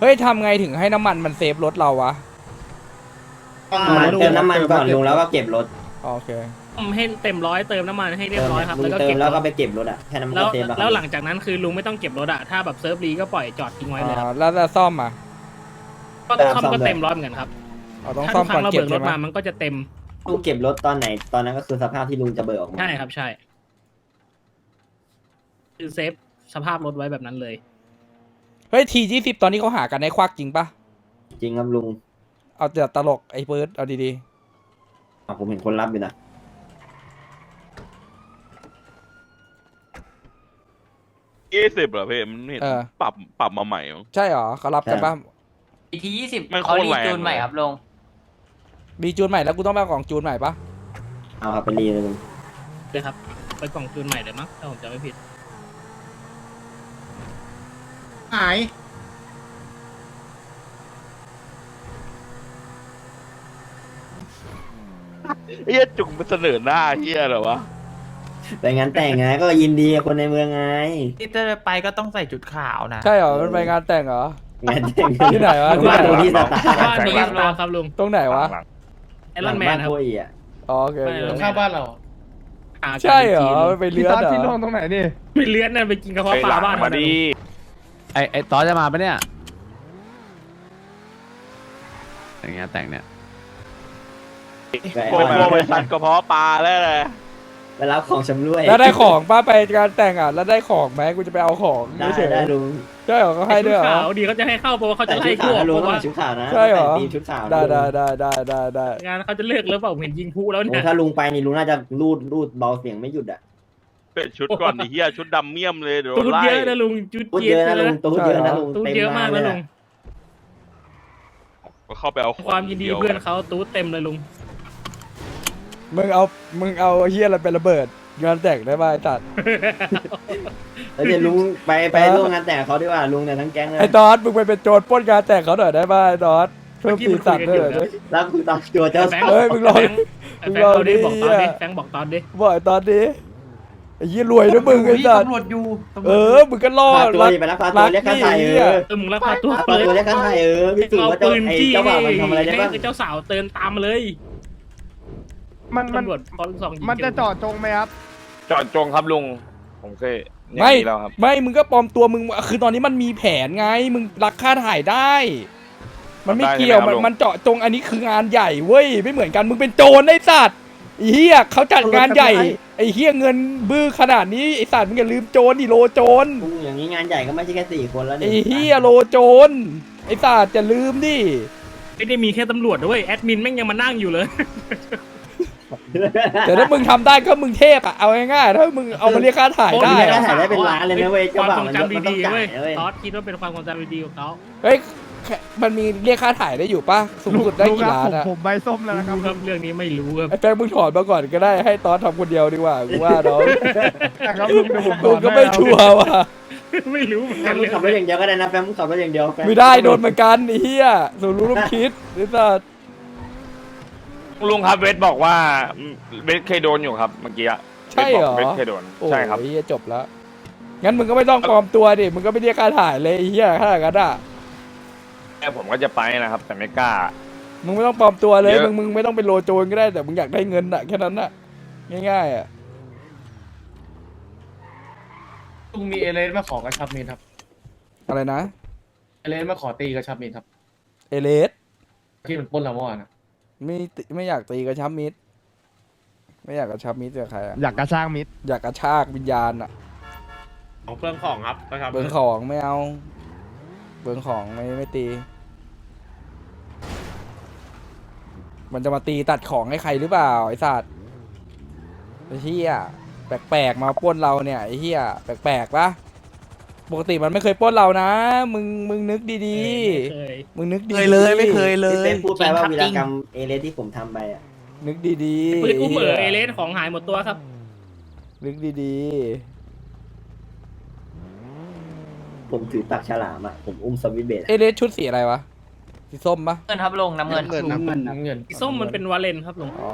เฮ้ยทำไงถึงให้น้ำมันมันเซฟรถเราวะน้ำมันเติมน้ำมันก่อนลุงแล้วก็เก็บรถโอเคให้เต็มร้อยเติมน้ำมันให้เรียบร้อยครับลุแล้วงก็เติมเก็บแล้วรก็ถไปเก็บรถอะแค่นั้นมันแล้วก็เซฟแล้วคแล้รัวบ หลังจากนั้นคือลุงไม่ต้องเก็บรถอะถ้าแบบเซิร์ฟรีก็ปล่อยจอดทิ้งไว้เลยคอ่ารับแล้วจะซ่อมอะก็ซ่อมก็เต็มร้อยเหมือนกันครับเราต้องถ้าซ่อทุมกคก่อรั้นงเราเก็บเบิกรใช่ถไหมมามันก็จะเต็มลุงเก็บรถตอนไหนตอนนั้นก็คือสภาพที่ลุงจะเบิกออกมาใช่ครับใช่ คือเซฟสภาพรถไว้แบบนั้นเลย เฮ้ยทียี่สิบตอนนี้เขาหากันในควักจริงปะจริงครับลุงเอาแต่ตลกไอ้เบิร์ดเอาดีอะผมเห็นคนรับอยู่นะยี่สิบเหรอพี่มันเห็นเออ ปรับปรับมาใหม่มั้งๆใช่เหรอเขารับกันปะอีกทียี่สิบมันโคเขาตรรีแรง จูนใหม่เลยครับลง มีจูนใหม่แล้วกูต้องไปเอาของจูนใหม่ปะเอาครับไปรีเลยลุงเลยครับ ไปกล่องจูนใหม่เลยมั้งถ้าผมจำไม่ผิด หายเฮียจุกมันเสนอหน้าเฮียเหรอวะไปงานแต่งไงก็ยินดีกับคนในเมืองไงที่จะไปก็ต้องใส่ชุดขาวนะ ใช่เหรอ มันไปงานแต่งเหรอ งานแต่งที่ไหนวะบ้านลุงที่สตาร์บ้านนี้รอครับลุงตรงไหนวะ ไอรอนแมนครับโคอีอะอ๋อโอเคโอเคไม่ข้าวบ้านเราหากันใช่เหรออีกทีไปเลื้อนเหรอไปเลื้อนนั่นไปกินกระเพาะปลาบ้านมามันนะดี ไอไอตอนจะมาปะเนี่ยอย่างเงี้ยแต่งเนี่ยโกงโกงไปสัตว์กระเพาะปลาแล้วเลยไปรับของชำร่วยแล้วได้ของป้าไปงานแต่งอะแล้วได้ของไหมกูจะไปเอาของได้เฉยๆได้ลุงใช่เหรอเขาให้ด้วยเหรชุอขาวดีเขาจะให้เข้าเพราะว่าเขาแต่จะชุไล่ดพขาววกนะลุเพงราะต้องว่าใส่ชุดขาวนะใช่เหรอแต่งทีมชุดขาวได้ได้ได้ได้ได้ได้งานเขาจะเลิกแล้วเปล่าผมเห็นยิงผู้แล้วโอ้เนี่ยถ้าลุงไปนี่ลุงน่าจะรูดรูดเบาเสียงไม่หยุดอะเป ลี่ยนชุดก่อนไอ้เฮียชุดดำเมี่ยมเลยเดี๋ยวตูดไล่เยอะนะลุงจุดตูดเยเยอะอะนะนะลุงตูดเยอะนะลุงตูดต็เยอะมากนะลุงก็เข้าไปเอาของความยินดีเพื่อนเขาตูดเต็มเลยลุงมึงเอา มึงเอาเฮียอะไรไประเบิดงานแต่งได้ป่ะไอ้ตัดแล้วเดี๋ยวลุงไปไปเออร่วมงานแต่งเขาดีกว่าลุงเนี่ยทั้งแก๊งเลยไอ้ตอสมึงไปเป็นโจรปล้นงานแต่งเขาหน่อยได้ป่ะไอ้ตอสเพิ่มสีสันด้วยหน่อยดิ แล้วคือตอนตัวเจ้าแฟสางวเฮ้ยมึงรอแฟงมึงแฟงรอเอาดิดิบอกตอนดิเหี้ยแฟงบอกตอนดิบอกไอ้ตอนนี้ ไอ้เหี้ยรวยนะมึงไอ้สัตว์ตำรวจอยู่ตำรวจเออมึงก็รอพาดตัวรักดิไปรักพาตัวเรียกค่าไถ่เอเหี้ยอเออมึงรับพาตัวพาเลยตัวเรียกค่าไถ่เออพี่ตู่เอาว่าเจ้าปืนไอ้จี้เจ้าบ่าวมันทำอะไรได้บ้างให้เจ้าสาวเตือนตามมาเลยมันมันตำรวจพอลูกซองยิงมันจะจอดจงไหมครับ จอดจงครับลุง ผมเคยอย่างไม่นี้แล้วครับ ไม่มึงก็ปลอมตัวมึงคือตอนนี้มันมีแผนไง มึงรักค่าถ่ายได้ มันไม่ได้เกี่ยวใช่ไหมมันครับลุง มันเจาะจงอันนี้คืองานใหญ่เว้ยไม่เหมือนกันมึงเป็นโจรไอ้สัตว์ไอ้เหี้ยเขาจัดงานใหญ่ ไอ้เหี้ยเงินบื้อขนาดนี้ไอ้สัตว์มึงอย่าลืมโจรดิโลโจรลุงอย่างนี้งานใหญ่ก็ไม่ใช่แค่สี่คนแล้วไอ้นี่เหี้ยโลโจรไอ้สัตว์จะลืมดิไม่ได้มีแค่ตำรวจด้วยแอดมินแม่งยังมานั่งอยู่เลย แต่ถ้ามึงทำได้ก็มึงเทพอะเอาง่ายๆถ้ามึงเอามาเรียกค่าถ่ายได้ได้อะ ถ่ายได้เป็นล้านเลยนะเว้ยคเจ้าวามบ่าวทรงมันจำมันต้อดีงๆจ่าเว้ยยนะเว้ยตอสคิดว่าเป็นความทรงจำดีๆของเขา เฮ้ยแค่ มันมีเรียกค่าถ่ายได้อยู่ปะสูงสุดได้กี่ล้านอะผมใบส้มแล้วนะครับรู้ครับ เรื่องนี้ไม่รู้ครับไอ้แป้งมึงถอนมาก่อนก็ได้ให้ตอนทำคนเดียวดีกว่ากูว่าน้องนะครับลุงเดี๋ยวผมกูก็ไม่ชัวร์ว่ะไม่รู้เหมือนแฟกันมเลมึงยขับรถอย่างเดียวก็ได้นะแฟมมึงขับรถอย่างเดียวแฟไม่ได้โดนเหมือนกันไอ้เหี้ยสูรู้ร่วมคิดนี่สัสลุงครับเวทบอกว่าอืมเวทเคยโดนอยู่ครับเมื่อกี้อะใช่เหรอเวทบอกเวทเคยโดนโอ้ใช่ครับยเหี้ยจบแล้วงั้นมึงก็ไม่ต้องปลอมตัวดิมึงก็ไม่เรียกค่าถ่ายเลยไอ้เหี้ยค่ากันอะ แม่ผมก็จะไปนะครับ แต่ไม่กล้า มึงไม่ต้องปลอมตัวเลย เยอะ มึงมึงไม่ต้องเป็นโลโจรก็ได้แต่มึงอยากได้เงินอะแค่นั้นอะง่ายๆอะลุงมีเอเลนมาขอกระชับมิตรครับ อะไรนะ เอเลนมาขอตีกระชับมิตรครับ เอเลสที่มันปล้นเราเมื่อวานนะไม่ติไม่อยากตีกระชับมิตรไม่อยากกระชับมิตรกับใครอะอยากกระช่างมิตรอยากกระชากวิญญาณอะของเพื่อนของครับนะครับเบิงของไม่เอา เบิงของไม่ไม่ตี มันจะมาตีตัดของให้ใครหรือเปล่าไอ้สัตว์ไอ้เหี้ยแปลกๆมาปล้นเราเนี่ยไอ้เหี้ยแปลกๆปะปกติมันไม่เคยปล้นเรานะ มึงมึงนึกดีไม่เคยๆมึงนึกดีเคยเลยไม่เคยเลพี่ย เต้นพูดไปว่าจริวีงรครับกรรมเอเลสที่ผมทำไปอะนึกดีๆปืนอุ้มเอ๋อไหี้เอยเลสของหายหมดตัวครับ นึกดี ผมถือตักฉลามอะ ผมอุ้มสวิตช์เบๆสเอเลสชุดสีอะไรวะ สีส้มปะเงินครับลงน้ำเงินน้ำเงินน้ำเงินสีส้มมันเป็นวาเลนครับลุงอ๋อ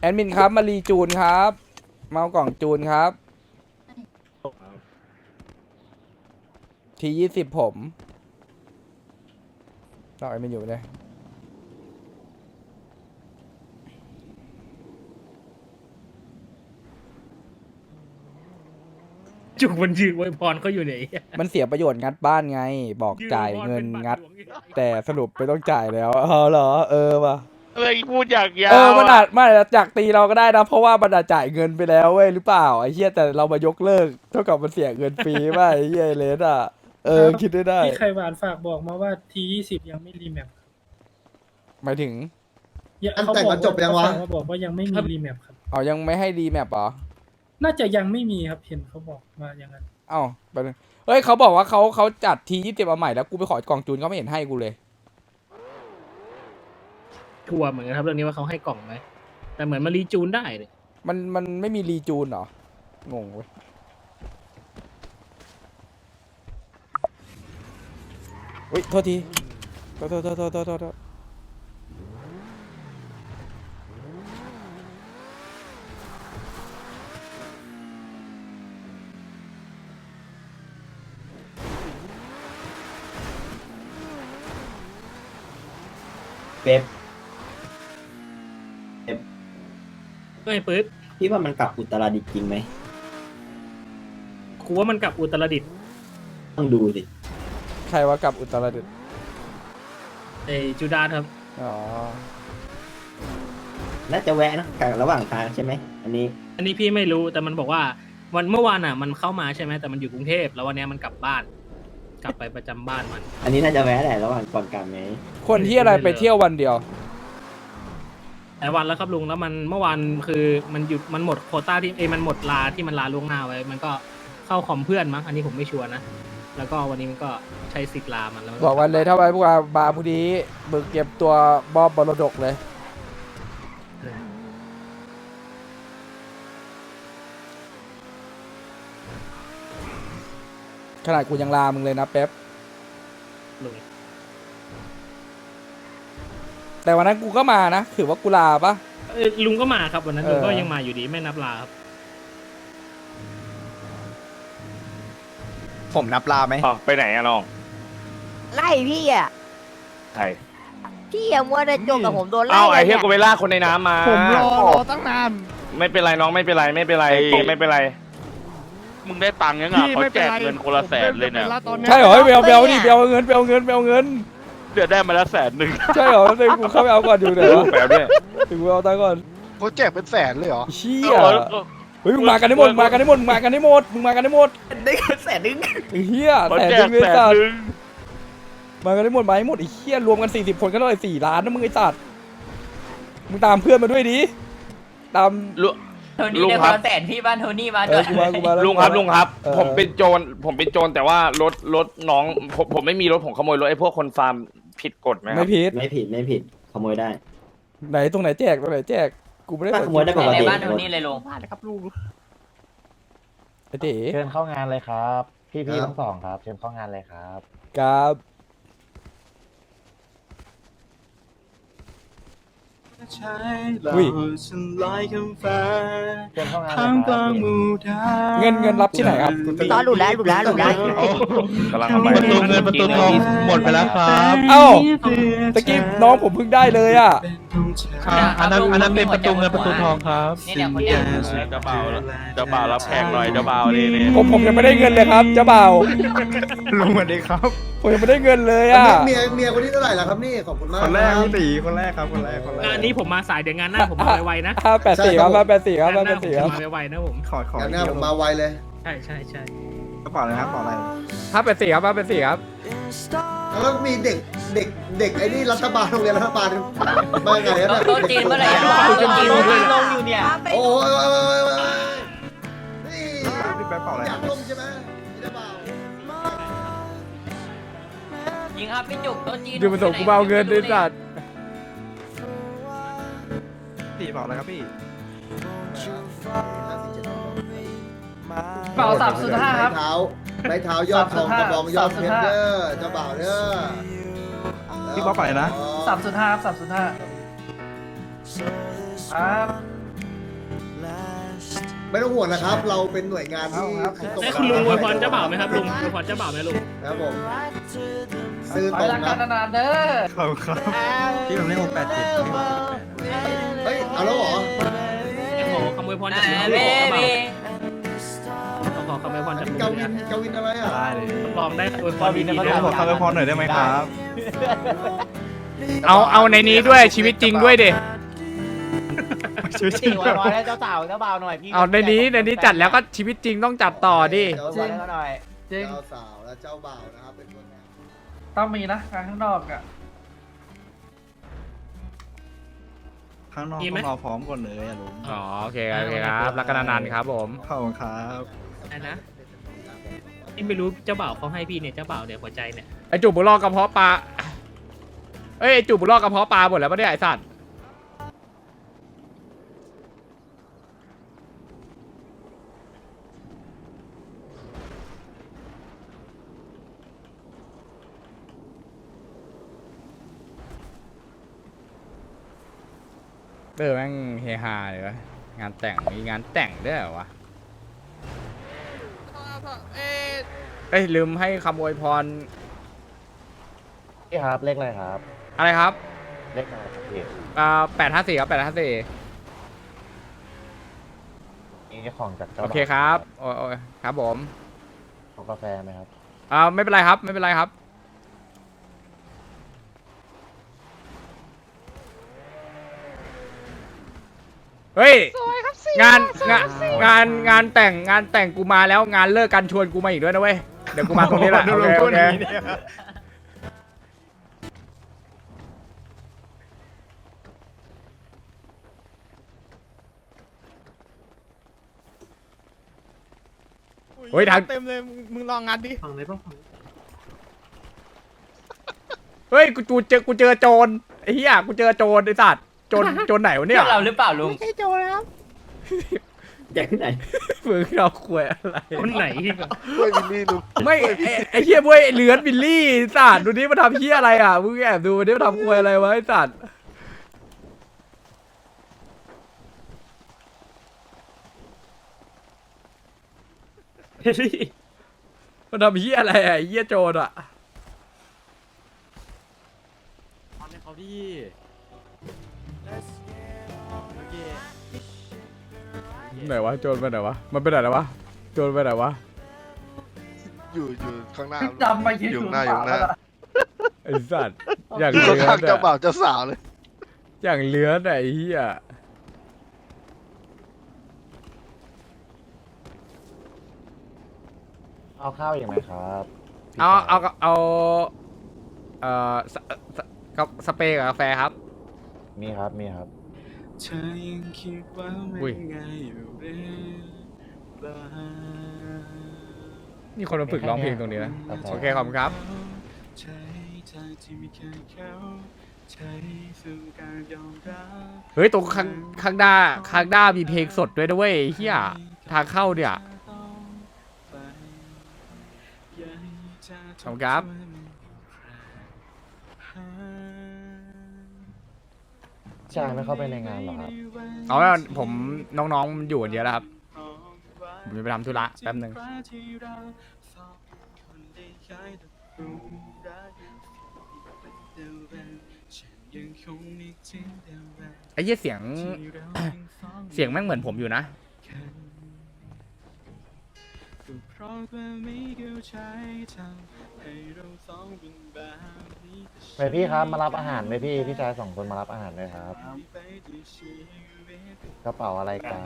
แอดมินครับมารีจูนครับ เมาเอากล่องจูนครับ ทียี่สิบผมเราแอดมินอยู่เลย จุกมันยืนไวยพรเขาอยู่ไหนมันเสียประโยชน์งัดบ้านไง บอกจ่ายเงินงัด แต่สรุปไม่ต้องจ่ายแล้วเออเหรอเออว่ะเลยพูดอย่างยาวเออมันอาจมันอาจจะจากตีเราก็ได้นะเพราะว่ามันอาจจ่ายเงินไปแล้วเว้ยหรือเปล่าไอ้เหี้ยแต่เรามายกเลิก เท่ากับมันเสียเงินฟรีป่ะไอ้เหี้ยไอ้เลสอะเออคิดได้ได้พี่ไข่หวานฝากบอกมาว่าทียี่สิบยังไม่รีแมปหมายถึงอันแต่งมันจบยังวะ เขาบอกว่ายังไม่มีรีแมปครับเอายังไม่ให้รีแมปเหรอ น่าจะยังไม่มีครับเห็นเขาบอกมาอย่างนั้นเอ้าไปบนึงเฮ้ยเขาบอกว่าเขาเขาจัดทียี่สิบมาใหม่แล้วกูไปขอกล่องจูนเขาไม่เห็นให้กูเลย ทัวร์เหมือนกันครับเรื่องนี้ว่าเขาให้กล่องไหมแต่เหมือนมารีจูนได้เลยมันมันไม่มีรีจูนเหรอ งงเว้ย อุ้ยโทษที โทษโทษโทษโทษโทษโทษ เป๊ปเฮ้ยปื๊ดพี่ว่ามันกลับอุตรดิตถ์จริงไหมกูว่ามันกลับอุตรดิตถ์ต้องดูสิใครว่ากลับอุตรดิตถ์ไอจูดาสครับ อ๋อ น่าจะแวะนะกลางระหว่างทางใช่ไหมอันนี้อันนี้พี่ไม่รู้แต่มันบอกว่าวันเมื่อวานอะ มันเข้ามาใช่ไหมแต่มันอยู่กรุงเทพแล้ววันเนี้ยมันกลับบ้าน กลับไปประจำบ้านมัน อันนี้น่าจะแวะแหละระหว่างก่อนกลับไหมคนที่อะไรไปเที่ยววันเดียว หลายวันแล้วครับลุงแล้วมันเมื่อวานคือมันหยุดมันหมดโควต้าที่เอยมันหมดลาที่มันลาล่วงหน้าไว้ มันก็เข้าคอมเพื่อนมั้งอันนี้ผมไม่ชัวร์นะแล้วก็วันนี้มันก็ใช้สิทธิ์ลามันแล้วมับอกวันเลยถ้าไปพวกเราบาร์พวกนี้มึงเก็บตัวบอบบรดกเลย ขนาดกูยังลามึงเลยนะเป๊ปลุงแต่วันนั้นกูก็มานะ ถือว่ากูลาปะ เอ้ยลุงก็มาครับวันนั้นเออลุงก็ยังมาอยู่ดีไม่นับลาครับผมนับลาไหม อ๋อไปไหนอะน้องไล่พี่อะ ใครพี่อย่ามัวแต่จมกับผมโดนไล่เอ้าไอ้กันเฮียนี่กูไปลากคนในน้ำมาผมรอรอตั้งนาน ไม่เป็นไรน้องไม่เป็นไรไม่เป็นไรไม่เป็นไร มึงได้ตังค์ยังอะพี่เขาไม่แจเป็นกไรเงินคนละแสนเลยเนี่ย ผมป็ตอนนี้ใช่เหรอเบลเบลดิเบลเงินเบลเงินเบลเงิน เดือดได้มาแล้วแสนหนึ่งใช่เหรอเดี๋ยวกูเข้าไปเอาก่อนอยู่เดี๋ยวแปลด้วยถึงกูเอาตังค์ก่อนเขาแจกเป็นแสนเลยเหรอ เชี่ยเฮ้ยมึงมากันได้หมดมึงมากันได้หมดมึงมากันได้หมดมึงมากันได้หมดได้แสนนึงไอ้เหี้ยเขาแสนแจหนึ่กงเลยแสนสัตหว์นึ่งมากันได้หมดไหมหมดไอ้เหี้ยรวมกันสี่สิบคนก็เท่าไหร่สี่ล้านนะมึงไอ้สัตว์มึงตามเพื่อนมาด้วยดิตาม โทนี่ลุงได้คครันบ ละแสนพี่บ้านโทนี่มาเอด้อวยกูมากูมาแล้วลุงครับลุงครับ ออผมเป็นโจรผมเป็นโจรแต่ว่ารถรถน้องผมผมไม่มีรถผมขโมยรถไอ้พวกคนฟาร์มผิดกฎไหมคไม่รับผิดไม่ผิดไม่ผิดขโมยได้ ไหนตรงไหนแจกตรงไหนแจกกูไม่ได้ขโมยได้ปกในติ บ้านโทนี่เลยลุงไอ้เต๋เชิญเข้างานเลยครับ พี่ครัพี่บทั้งสองครับ เชิญเข้างานเลยครับครับ อุ้ยเชิญเข้างานเลยครับเงินเงินรับที่ไหนครับตอนหลุดแล้วหลุดแล้วหลุดแล้วกำลังเอาไปประตูเงินประตูทองหมดไปแล้วครับ เอ้า ตะกี้น้องผมเพิ่งได้เลยอะอันนั้นอันนั้นเป็นประตูเงินประตูทองครับนี่เนี่ยคนเนี้ยเจ้าบ่าวเจ้าบ่าวรับแพงหน่อยเจ้าบ่าวนี่นี่ผมผมยังไม่ได้เงินเลยครับเจ้าบ่าวลุงสวัสดีครับผมยังไม่ได้เงินเลยอันอะนี้เมียเมียคนนี้เท่าไหร่ล่ะครับนี่ขอบคุณมากคนแรกบพี่ตีคนแรกครับคนแรกคนแรกงานนี้ผมมาสายเดี๋ยวงานหน้าผมมาไวๆนะห้าแปดสี่ครับห้าแปดสี่ครับงานห้าหแปน้าดผมสี่ครับจะมาไวๆนะผมขอขออย่างหน้าผมมาไวเลย ใช่ใช่ใช่กระเป๋าเลยครับกระเป๋าอะไรห้าแปดสี่ครับห้าแปดสี่ครับ แล้วก็มีเด็กเด็กเด็กไอ้นี่รัฐบาลโรงเรียนรัฐบาลมาไงอะโต๊ะจีนเมื่อไหร่จะมาโต๊ะจีนลงอยู่เนี่ยโอ้ยนี่พี่แป๊บเป๋าอะไรอยากลงใช่ไหมไม่ได้เปล่ายิงครับพี่จุกโต๊ะจีนดูมันส่งกูมาเอาเงินด้วยสัตว์ตีเป๋าอะไรครับพี่เป่าสามสุดห้าครับไม้เท้า ไม้เท้ายอดทองกระบองยอดเพชรเด้อเจ้าบ่าวเด้อพี่เป๋าไปนะ สามสุดห้าสามสุดห้าครับ ไม่ต้องห่วงนะครับ เราเป็นหน่วยงานที่ตรงไอ้ยคุณลุงอวยพรเจ้าบ่าวไหมครับลุงอวยพรเจ้าบ่าวไหมลุงครับผมซื้อขอตรงรักคกัรับนนานๆเด้อขอบคุณครับพี่ผมเล่นหกแปดเจ็ดเฮ้ยเอาแล้วเหรอขอคำอวยพรจากลุงเบ้เจ้าบ่าวเบ้ขอขอ คำอวยพรจากลุงกาด้วยวินนะกาวินอะไรอะ ได้เลยลองได้อวยพรดีๆขด้วยอคำอวยพรหน่อยได้ไหมครับเอาเอาในนี้ด้วยชีวิตจริงด้วยดิช่วยจริงสี่วันให้เจ้าสาวเจ้าบ่าวหน่อยพี่เอาในนี้ในนี้จัดแล้วก็ชีวิตจริงต้องจัดต่อดิเจ้าจริบ่างวหน่อยเจ้าสาวและเจ้าบ่าวนะครับเป็นตัวแทนต้องมีนะงานข้างนอกอะข้างนอกต้องรอพร้อมก่อนเลยอะลุงอ๋อโอเคโอเคครับรักกันนานๆครับผมขอบคุณครับ ไอ้นะที่ไม่รู้เจ้าบ่าวเขาให้พี่เนี่ยเจ้าบ่าวเนี่ยหัวใจเนี่ยไอจุกบุลอกกระเพาะปลาเอ้ยไอจุกบุลอกกระเพาะปลาหมดแล้วปะเนี่ยไอสัตว์เออแม่งเฮฮาเลยวะงานแต่งมีงานแต่งด้วยเหรอวะ เอ้ยลืมให้คำอวยพรพี่ครับเลขอะไรครับอะไรครับเลขอะไรครับพี่อ่าแปดห้าสี่ครับแปดห้าสี่มีของจากเจ้าโอเคครับโอ้โอ้ยครับผมของกาแฟไหมครับอ่าไม่เป็นไรครับไม่เป็นไรครับ เฮ้ยงานงานงานงานแต่งงานแต่งกูมาแล้วงานเลิกกันชวนกูมาอีกด้วยนะเว้ยเดี๋ยวกูมาตรงนี้แหละโอเคโอเคเฮ้ยทางเต็มเลยมึงลองงานดิฟังเลยป่ะเฮ้ยกูกูเจอกูเจอโจรไอ้เหี้ยกูเจอโจรไอ้สัตว์ โจรโจรไหนวะเนี่เนี่ยยเราหรือเปล่าลุงมึงเราควยอะไร คนไหนที่แบบไม่ไอ้ไอ้เหี้ยเว้ยไอ้เหลือนบิลลี่ไอ้สัตว์ดูนี่มาทำเหี้ยอะไรอะมึงแอบดูมันนี่มาทำควยอะไรวะไอ้สัตว์มาทำเหี้ยอะไรอะไอ้เหี้ยโจรอะเขาดี ไหนวะโจรไปไหนวะมันไปไหนแล้ววะโจรไปไหนวะอยู่อยู่ข้างหน้าจำไปคิดอยู่ถึงหน้าอยู่หน้าไอ้สัตว์อย่างอยู่เลื้อนข้างๆเจ้าบ่าอะวเจ้าสาวเลย อย่างเลื้อนอะไอ้เหี้ยเอาข้าวอีกไหมครับเอาเอาเอาเอ่อสสกับสเปรย์กับกาแฟครับ มีครับ มีครับ อุ้ยนี่คนมาฝึกร้องเพลงตรงนี้นะครับโอเคขอบคุณครับเฮ้ยตรงข้างข้างหน้าข้างหน้ามีเพลงสดด้วยนะเว้ยเฮียทางเข้าเนี่ยขอบคุณครับ ชายไม่เข้าไปในงานหรอครับ เอาแล้วผมน้องๆอยู่กันเยอะแล้วครับ ผมจะไปทำธุระแป๊บหนึ่งไอ้เหี้ยเสียง เสียงแม่งเหมือนผมอยู่นะไป พี่ครับมารับอาหารไหมพี่พี่ชายสองคนมารับอาหารเลยครับกระเป๋าอะไรกัน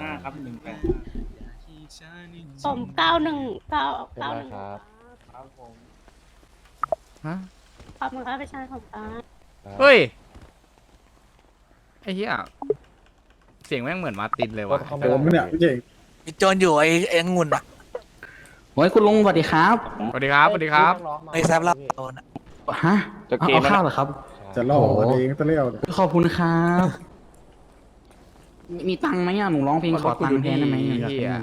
ผมเก้าหนึ่งเก้าเป็นเก้าไรหนึ่งครับฮะขอบคุณครับพี่ชายผมครับเฮ้ยไอ้เหี้ยเสียงแม่งเหมือนมาร์ตินเลยว่ะเขาไม่รับเนี่ยมีโจรอยู่ไอ้ไอ้งุ่นอะโอ้ยคุณลุงสวัสดีครับ สวัสดีครับ สวัสดีครับไอ้แซมรับโจรอะ ฮะจะเกมแล้วนะเหรอครับ จะล่อเองตะเลี้ยวขอบคุณครับมีตังค์ไหมอะหนูร้องเพลงขอตังค์แทนได้ไหมไอ้เหี้ย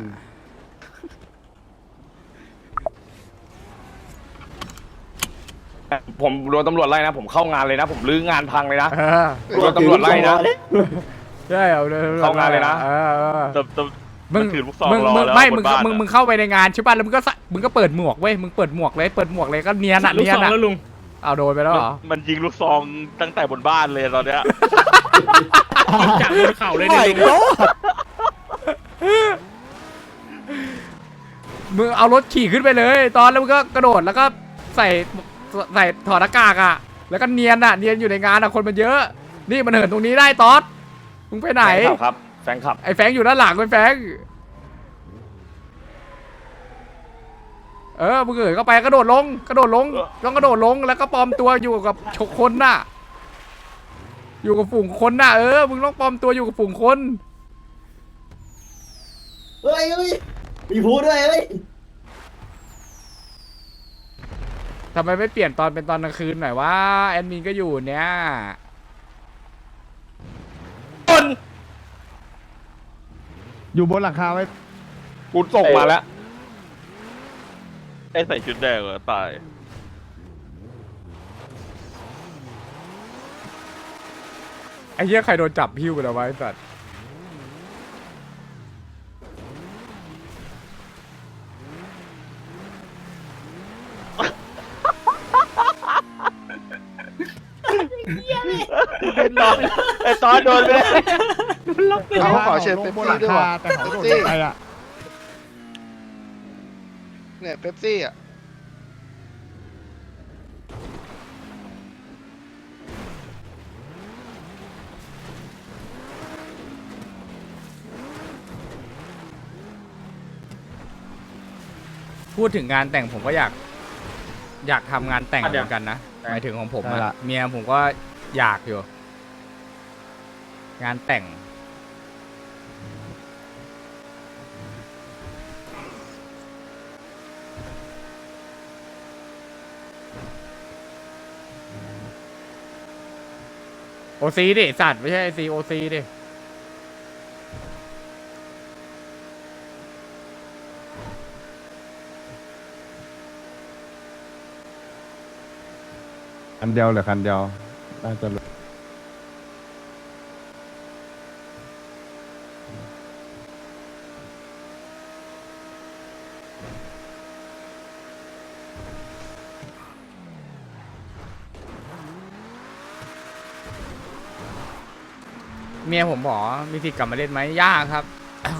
ผมโดนตำรวจไล่นะ ผมเข้างานเลยนะ ผมลื้องานพังเลยนะเออโดนตำรวจไล่นะไใช่เอาเลยเข้างานเลยนะ ออเออ แต่แต่ มึงถือลูกซองมึงรอมึงแล้วไม่บมึงนบ้านมึงอะมึงเข้าไปในงานใช่ป่ะแล้วมึงก็ใส่มึงก็เปิดหมวกเว้ยมึงเปิดหมวกเลยเปิดหมวกเลยก็เนียนอะลูกเนียซนองอะแล้วลุง เอาโดนไปแล้วเหรอ มันยิงลูกซองตั้งแต่บนบ้านเลยตอนเนี้ย จากบนเขาเลยเนี่ยลุงมึงเอารถขี่ขึ้นไปเลย ตอนแล้วมึงก็กระโดดแล้วก็ใส่ใส่ถอดหน้ากากอะ แล้วก็เนียนอะ เนียนอยู่ในงานอะคนมันเยอะ นี่มันเหินตรงนี้ได้ตอดมึงไปไหน แฟนคลับครับ แฟนคลับ ไอ้แฟงอยู่ด้านหลังไอ้แฟง เออมึงเอ๋ยเข้าไปกระโดดลงกระโดดลงต้องกระโดดลงแล้วก็ปลอมตัวอยู่กับชกคนน่ะ อยู่กับฝูงคนน่ะเออมึงต้องปลอมตัวอยู่กับฝูงคนเฮ้ยเฮ้ยมีพูด้วยเฮ้ยทำไมไม่เปลี่ยนตอนเป็นตอนกลางคืนหน่อยว่าแอดมินก็อยู่เนี่ยอยู่บนหลังคาไว้กูส่งมาแล้ว ไอ้ใส่ชุดแดงเหรอตาย ไอ้เหี้ยใครโดนจับพิ้วไปแล้ววะไอ้สัตว์ไอ้ตอนโดนไปเลยเขาขอเชิญเป๊ปซี่ด้วยว่ะ แต่เขาโดนไปอะ เนี่ยเป๊ปซี่อะพูดถึงงานแต่งผมก็อยาก อยากทำงานแต่งเหมือนกันนะหมายถึงของผมได้อะละ เมียผมก็อยากอยู่ งานแต่ง โอซีดิสัตว์ไม่ใช่ซีโอซีดิคันเดียวเหรือคันเดียวน่าจะ เมียผมบอกมีสิทธิ์กลับมาเล่นไหมยากครับ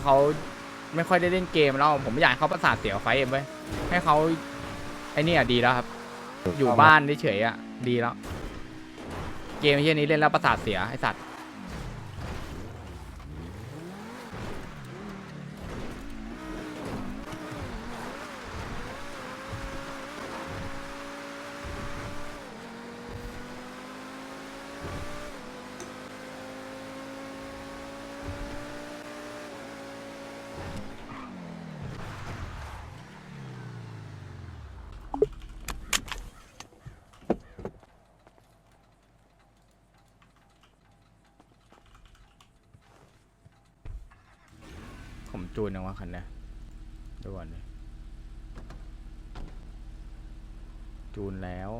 เขาไม่ค่อยได้เล่นเกมแล้วผมไม่อยากให้เขาประสาทเสียกับไฟเอ็มไว้ยให้เขาไอ้นี่อะดีแล้วครับ อยู่บ้านเฉยๆอะดีแล้ว เกมเช่นนี้เล่นแล้วประสาทเสียไอสัตว์ ผมจูนยังว่าคันเนี้ดูก่อนเลยจูนแล้ว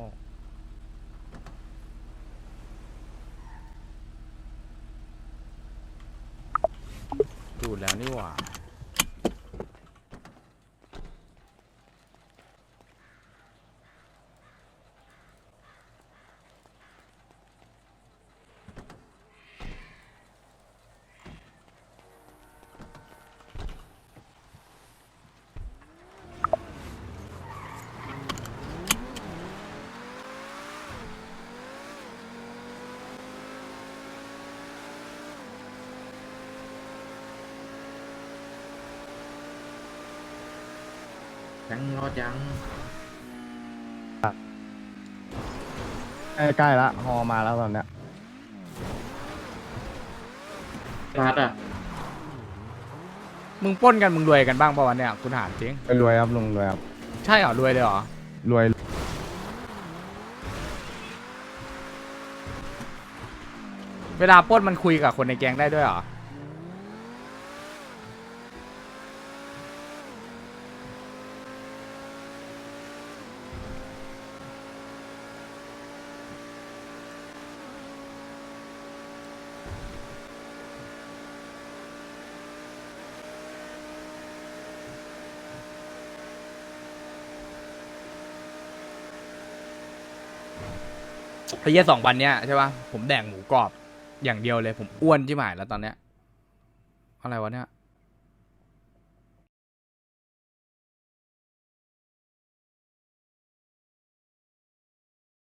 จูนแล้วนี่หว่า ใกล้ๆละฮอมาแล้วตอนเนี้ยมึงปล้นกันมึงรวยกันบ้างป่าวะเนี่ยคุณถามจริงไปรวยครับลุงรวยครับใช่เหรอรวยเลยเหรอ รวยเวลาปล้นมันคุยกับคนในแก๊งได้ด้วยเหรอ ไอ้เหี้ยสองวันเนี้ยใช่ป่ะผมแดกหมูกรอบอย่างเดียวเลย ผมอ้วนใช่ไหมแล้วตอนเนี้ยอะไรวะเนี่ย